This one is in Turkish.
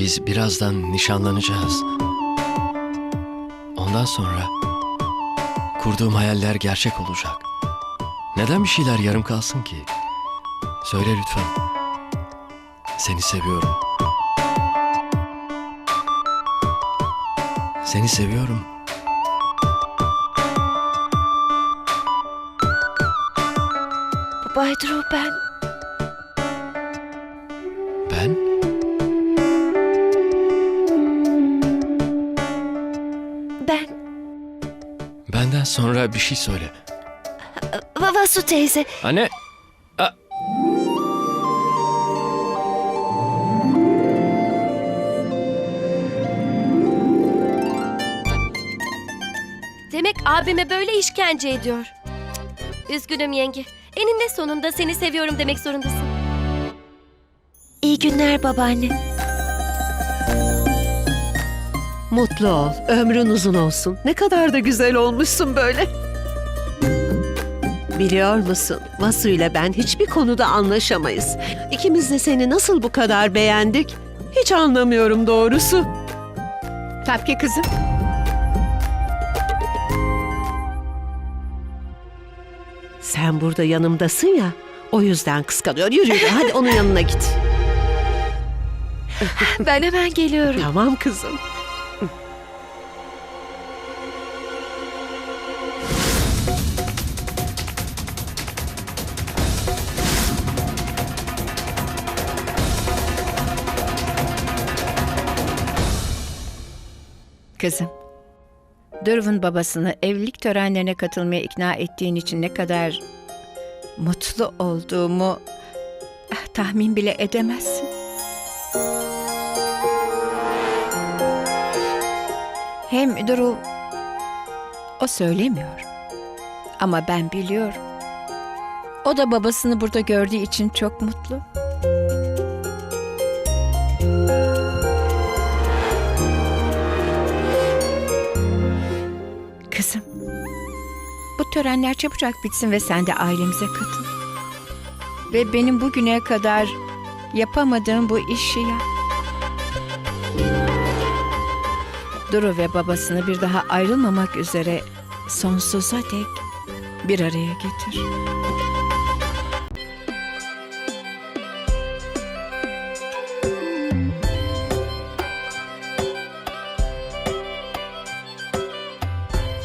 Biz birazdan nişanlanacağız. Ondan sonra kurduğum hayaller gerçek olacak. Neden bir şeyler yarım kalsın ki? Söyle lütfen. Seni seviyorum. Seni seviyorum. Bay Drew ben... sonra bir şey söyle. Vavasu teyze. Anne. A- Demek abime böyle işkence ediyor. Cık, Üzgünüm yenge. Eninde sonunda seni seviyorum demek zorundasın. İyi günler babaanne. Mutlu ol, ömrün uzun olsun. Ne kadar da güzel olmuşsun böyle. Biliyor musun, Vasu ile ben hiçbir konuda anlaşamayız. İkimiz de seni nasıl bu kadar beğendik? Hiç anlamıyorum doğrusu. Tapki kızım. Sen burada yanımdasın ya, o yüzden kıskanıyor. Yürü yürü, hadi onun yanına git. Ben hemen geliyorum. Tamam kızım. Kızım. Durv'un babasını evlilik törenlerine katılmaya ikna ettiğin için ne kadar mutlu olduğumu ah, tahmin bile edemezsin. Hem Duru o söylemiyor. Ama ben biliyorum. O da babasını burada gördüğü için çok mutlu. Kızım, bu törenler çabucak bitsin ve sen de ailemize katıl. Ve benim bugüne kadar yapamadığım bu işi yap. Duru ve babasını bir daha ayrılmamak üzere sonsuza dek bir araya getir.